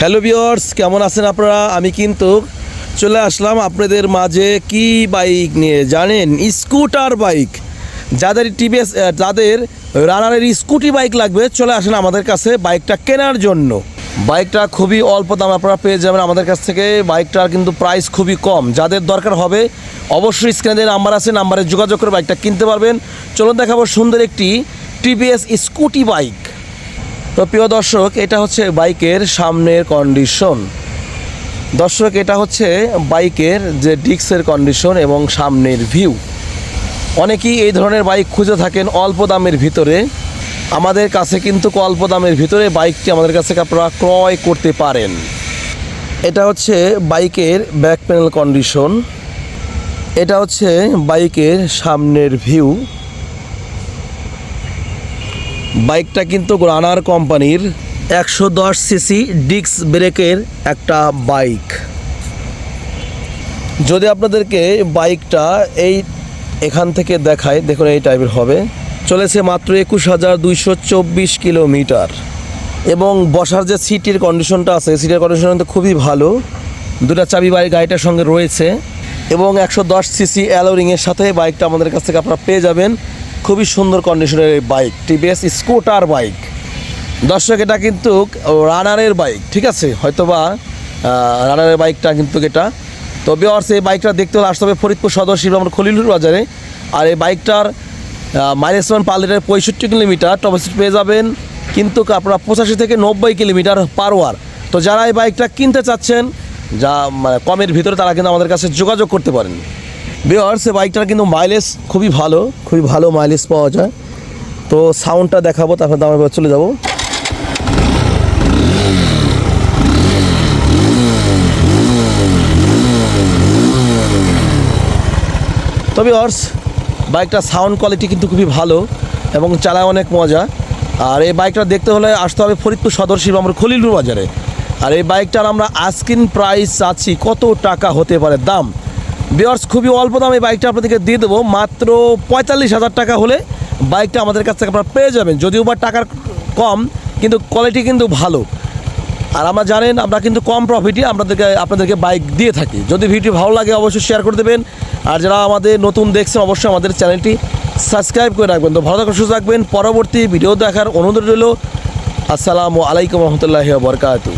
Hello viewers কেমন আছেন আপনারা? আমি কিন্তু চলে আসলাম আপনাদের মাঝে কি বাইক নিয়ে? জানেন, স্কুটার বাইক। যাদের টিভিএস যাদের রানারের স্কুটি বাইক লাগবে, চলে আসেন আমাদের কাছে বাইকটা কেনার জন্য। বাইকটা খুবই অল্প দাম আপনারা পেয়ে যাবেন আমাদের কাছ থেকে। বাইকটার কিন্তু প্রাইস খুবই কম। যাদের দরকার হবে, অবশ্যই স্ক্রিনে নাম্বার আছে নাম্বারে যোগাযোগ করে বাইকটা কিনতে পারবেন। চলুন দেখাবো সুন্দর একটি টিভিএস স্কুটি বাইক। তো প্রিয় দর্শক, এটা হচ্ছে বাইকের সামনের কন্ডিশন দর্শক, এটা হচ্ছে বাইকের যে ডিস্কের কন্ডিশন এবং সামনের ভিউ অনেকেই এই ধরনের বাইক খুঁজে থাকেন অল্প দামের ভিতরে। আমাদের কাছে কিন্তু অল্প দামের ভিতরে বাইকটি আমাদের কাছে আপনারা ক্রয় করতে পারেন। এটা হচ্ছে বাইকের ব্যাক প্যানেল কন্ডিশন এটা হচ্ছে বাইকের সামনের ভিউ বাইকটা কিন্তু রানার কোম্পানির একশো দশ সিসি ডিক্স ব্রেকের একটা বাইক। যদি আপনাদেরকে বাইকটা এই এখান থেকে দেখায় দেখুন এই টাইপের হবে। চলেছে মাত্র একুশ হাজার দুইশো চব্বিশ কিলোমিটার। এবং বসার যে সিটের কন্ডিশনটা আছে, সিটের কন্ডিশন কিন্তু খুবই ভালো। দুটা চাবি বাইক, গাড়িটার সঙ্গে রয়েছে। এবং একশো দশ সিসি অ্যালোরিংয়ের সাথে বাইকটা আমাদের কাছ থেকে আপনারা পেয়ে যাবেন। খুবই সুন্দর কন্ডিশনের এই বাইক টিভিএস স্কুটার বাইক দর্শক, এটা কিন্তু রানারের বাইক ঠিক আছে? হয়তোবা রানারের বাইকটা কিন্তু এটা। তো বিয়ার্স এই বাইকটা দেখতে হলে আসতে হবে ফরিদপুর সদর শিবরাম খলিলুর বাজারে। আর এই বাইকটার মাইলেজ মান পার লিটার পঁয়ষট্টি কিলোমিটার টপ স্পিড পেয়ে যাবেন। কিন্তু আপনারা পঁচাশি থেকে নব্বই কিলোমিটার পার ওয়ার তো যারা এই বাইকটা কিনতে চাচ্ছেন, যা মানে কমের ভিতরে তারা কিন্তু আমাদের কাছে যোগাযোগ করতে পারেন। বিয়ার্স এই বাইকটার কিন্তু মাইলেজ খুবই ভালো খুবই ভালো মাইলেজ পাওয়া যায়। তো সাউন্ডটা দেখাবো, তারপর দামের এবার চলে যাব। তবে অর্স বাইকটার সাউন্ড কোয়ালিটি কিন্তু খুবই ভালো এবং চালায় অনেক মজা। আর এই বাইকটা দেখতে হলে আসতে হবে ফরিদপুর সদর শিবরামপুর খলিলুর বাজারে। আর এই বাইকটার আমরা আস্কিন প্রাইস চাচ্ছি কত টাকা হতে পারে দাম? বিয়ার্স খুবই অল্প দামে বাইকটা আপনাদেরকে দিয়ে দেবো। মাত্র পঁয়তাল্লিশ হাজার টাকা হলে বাইকটা আমাদের কাছ থেকে আপনারা পেয়ে যাবেন। যদিও বা টাকার কম, কিন্তু কোয়ালিটি কিন্তু ভালো। আর আমরা জানেন, আমরা কিন্তু কম প্রফিটে আপনাদেরকে আপনাদেরকে বাইক দিয়ে থাকি। যদি ভিডিও ভালো লাগে, অবশ্যই শেয়ার করে দেবেন। আর যারা আমাদের নতুন দেখছেন, অবশ্যই আমাদের চ্যানেলটি সাবস্ক্রাইব করে রাখবেন। তো ভালো থাকুন, সুস্থ থাকবেন। পরবর্তী ভিডিও দেখার অনুরোধ রইল। আসসালামু আলাইকুম রহমতুল্লাহি বরকাতু